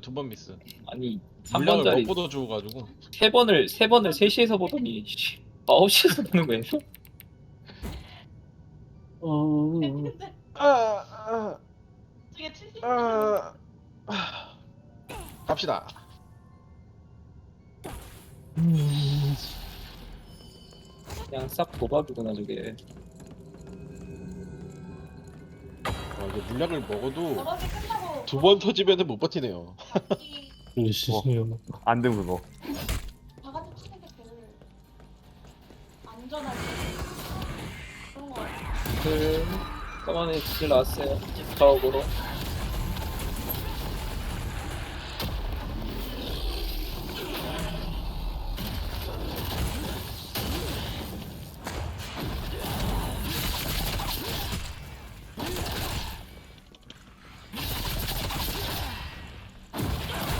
두 번 미스. 아니 물량을 3번짜리 못 뻗어 주고가지고. 세 번을 세 번을 3시에서 보더니 9시에서 보는 거예요. 어, 아, 아, 이게 70. 아, 아. 갑시다. 음, 그냥 싹 도박이구나 저게. 와, 이게 물량을 먹어도 저번에 끝나고 두 번 터지면은 못 버티네요. 이 그러시요. 안돼 그거. 바가지 치는 게 제일 안전하게 그런 거 같아요. 그 저번에 길 나왔어요. 사업으로.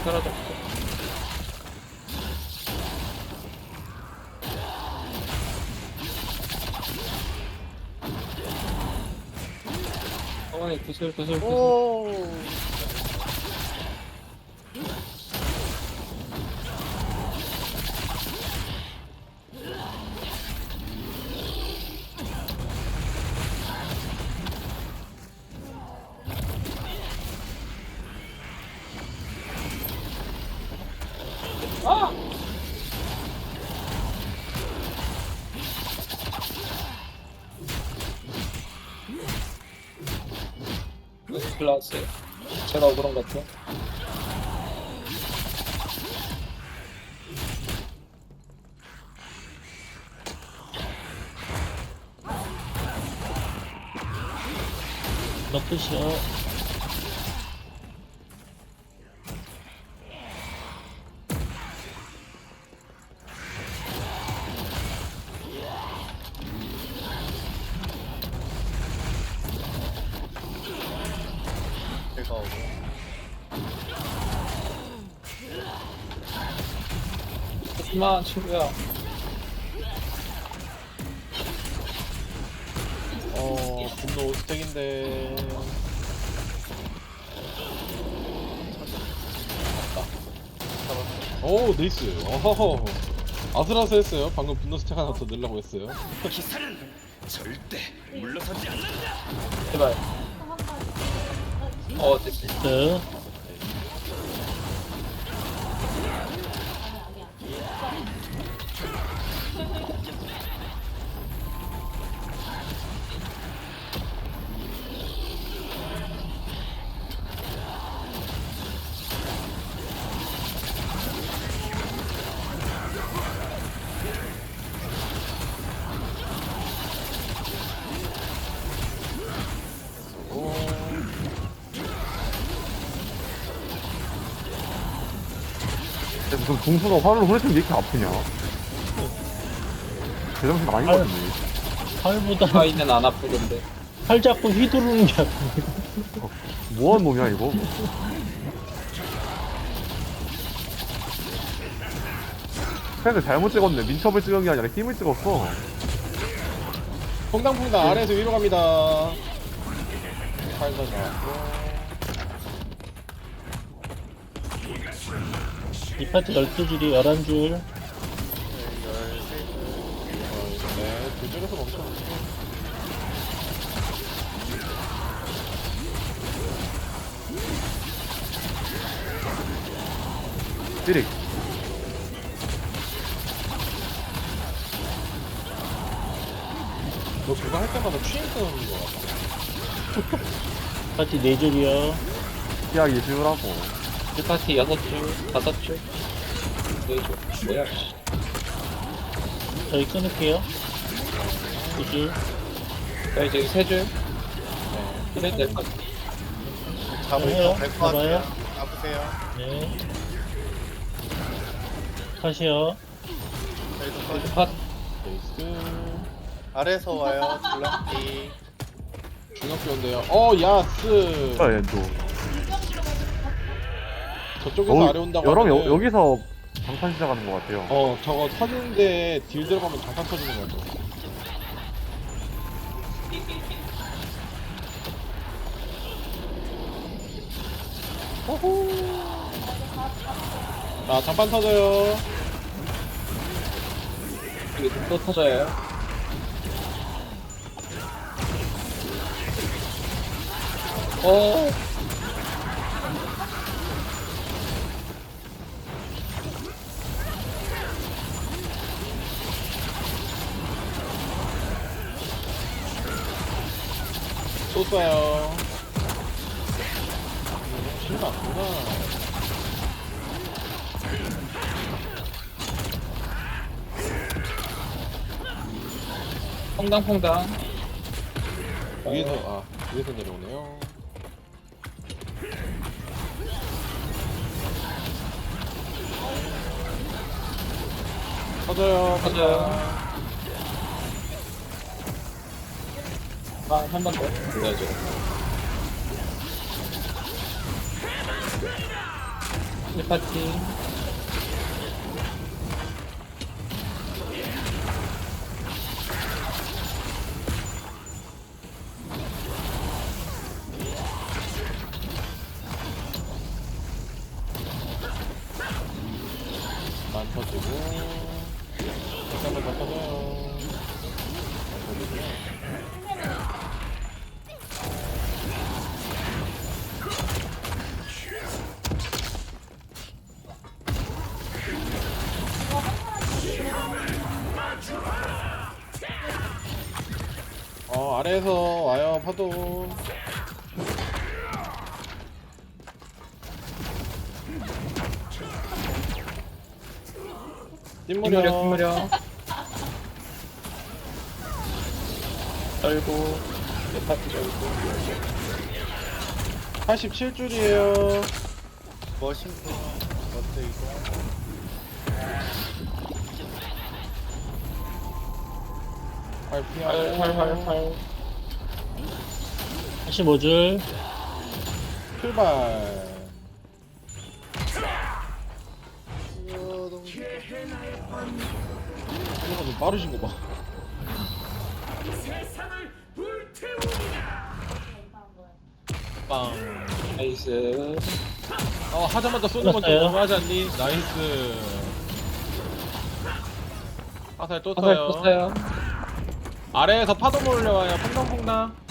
사라졌고. 어머니 구슬 구슬 구슬 오. 구슬 나왔어요 제가 억울한 것몇 뜻이요? 오고. 하지마 친구야 어, 분노 스택인데. 오, 네이스. 어허허. 아슬아슬 했어요. 방금 분노 스택 하나 더 넣으려고 했어요. 기사는 절대 물러서지 않는다. 제발 어 됐어 동수가 화를 후레쉬면 이렇게 아프냐? 제정신 아닌 것 같은데. 팔보다 파이는 안 아프던데 팔 잡고 휘두르는 게 아프네. 뭐하는 놈이야 이거? 펜을 잘못 찍었네. 민첩을 찍은 게 아니라 힘을 찍었어. 퐁당퐁당 아래에서 위로 갑니다. 살살 나왔고. 이 파트 12줄이 11줄. 네, 두 줄에서 멈춰. 찌릭. 너 그거 할 때마다 취임 뜨는 거 같아. 파트 4줄이요. 피하기 쉬우라고. 이 파티 6줄 5줄 4줄 뭐야 씨. 저희 끊을게요. 2줄. 자 이제 3줄 네. 그래 될것 같아 잡아요. 잡아요. 잡으세요. 네. 컷이요. 저희도 컷 네이스. 아래에서 와요. 줄넘기. 중학교 온대요. 어, 야스. 아, 얘도. 저쪽에서 아래 온다고. 여러 하면은- 여, 여기서 방탄 시작하는 것 같아요. 어, 저거 터지는데 딜 들어가면 잠깐 터지는 거 같아. 호호. 자 장판 터져요 여기 또 터져요. 어, 또 쏴요 실맞구나 퐁당퐁당. 위에서 아 위에서 내려오네요 터져요 터져요. 아, 한 번 더. 그래야죠. 이 파티. 아래에서 와요 파도 찐무려, 찐무려 찐무려. 떨고, 이 파티 떨고. 87줄이에요 머신코 어때 이거? 활 활, 피하고 활, 활, 활. 45줄. 출발 이거 좀 빠르신 거 봐. 빵. 나이스. 어 하자마자 쏘는 건좀 끝났어요? 너무하지 않니? 나이스. 화살 또 화살 터요. 떴어요. 아래에서 파도 몰려와요. 퐁당퐁당.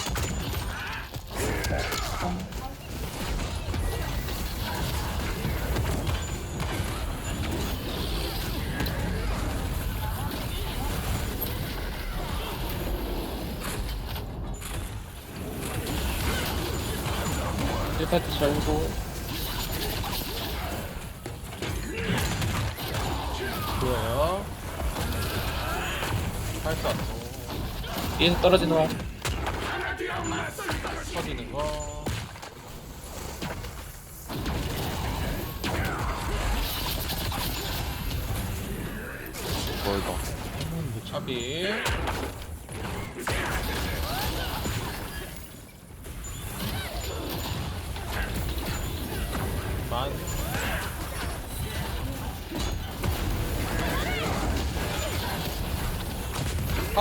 이 파티 절고. 보여요. 할수 없고 위에서 떨어지는 활. 터지는 거. 멀다. 무차비.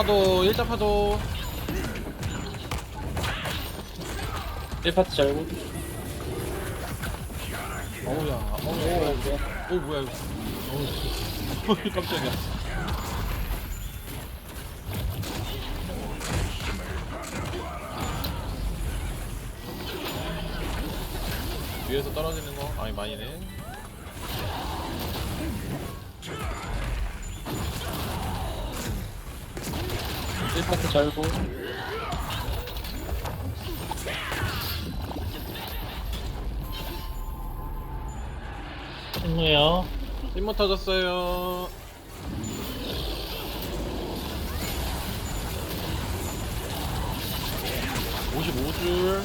파도 일자 파도. 1파티 절고. 어우야 어우야 어 뭐야 이거. 어우 깜짝이야. 위에서 떨어지는 거? 아니 많이네 일 파티 절고. 친구요. 찐모 터졌어요 오십오 줄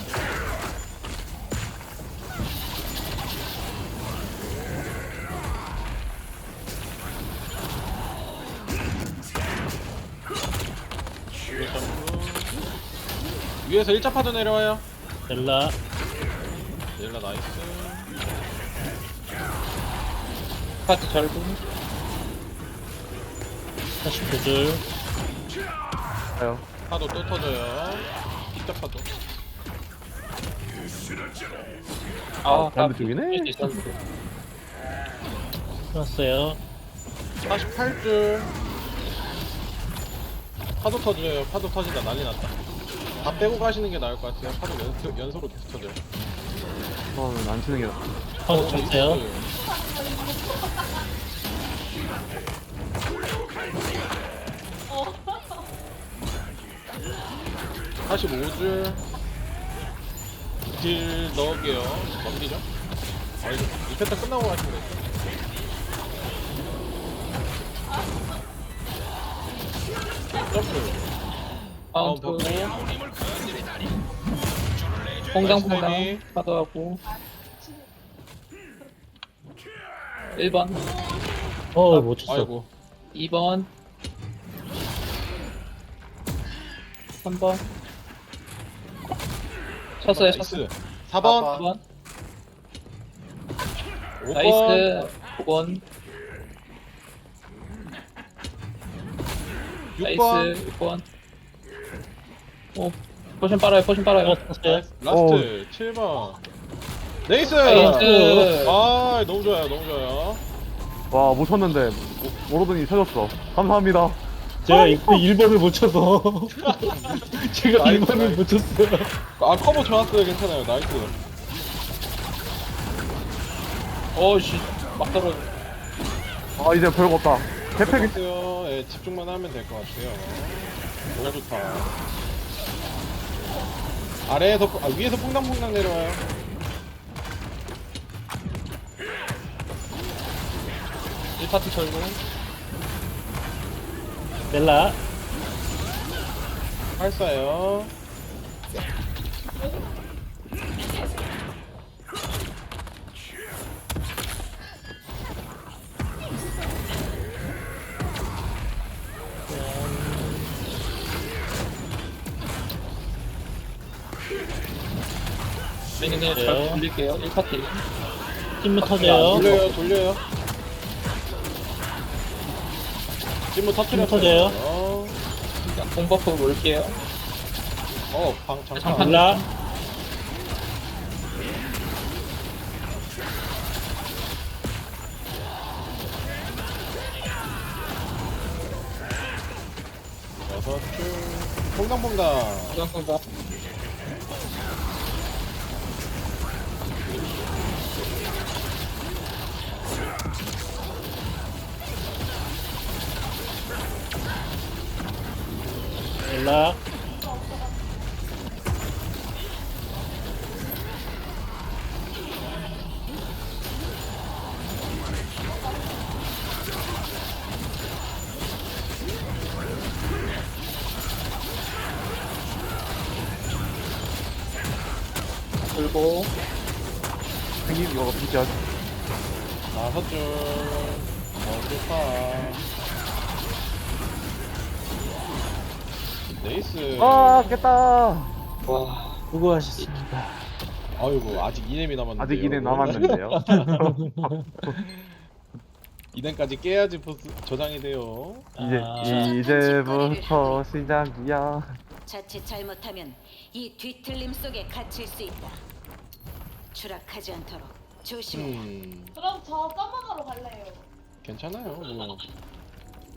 위에서 일자 파도 내려와요 델라. 옐라 나이스 파티 절고. 49줄. 가요. 파도 또 터져요 십자 파도 아, 반대 쪽이네? 풀었어요. 48줄 파도 터져요 파도 터진다 난리 났다 다 빼고 가시는 게 나을 것 같아요 파도 연, 연속으로 계속 터져요 저는 안 치는 게 나. 파도 쳤어요. 어. 45줄 딜 넣을게요 넘기죠 아 이거 이 패턴 끝나고 가시면 돼요 점프 벽고 퐁당퐁당. 파도하고. 1번. 어, 못 쳤어. 아이고. 2번. 3번. 쳤어요 쳤어요 나이스. 4번. 4번. 5번. 나이스. 5번. 6번. 나이스. 6번 오 포션 빨아요 포션 빨아요. 어. 라스트 7번. 네이스! 나이스. 아 너무 좋아요 너무 좋아요. 와, 못 쳤는데, 모로드니 쳐줬어. 감사합니다. 제가 이 1번을 못 쳐서. 제가 나이스, 1번을 나이스. 못 쳤어요. 아 커버 좋았어요. 괜찮아요. 나이스. 오씨. 막 떨어져. 아, 이제 별거 없다. 개팩이, 좋았어요. 예, 집중만 하면 될 것 같아요. 너무 좋다 아래에서 아, 위에서 퐁당퐁당 내려와요. 일파트 철고 넬라. 활사요 저희는 그냥 그래요? 잘 돌릴게요 1파트 찜무 자, 터져요. 돌려요 돌려요 찜무 터트렸어요 터져요. 어, 공버프 몰게요 어 방, 장판 장판. 넬라. 여섯 줄 퐁당퐁당 공장공장 넬라. 돌고 생긴 이거 진짜. 다섯 줄 좋다 네이스 아, 깼다. 와 수고하셨습니다. 아이고 아직 2렘이 남았는데 아직 이내 남았는데요. 2렘까지 깨야지 보스 저장이 돼요 이제, 아. 이제부터 시작이야. 자칫 잘못하면 이 뒤틀림 속에 갇힐 수 있다. 추락하지 않도록 조심해. 음 그럼 저 써먹으러 갈래요. 괜찮아요 뭐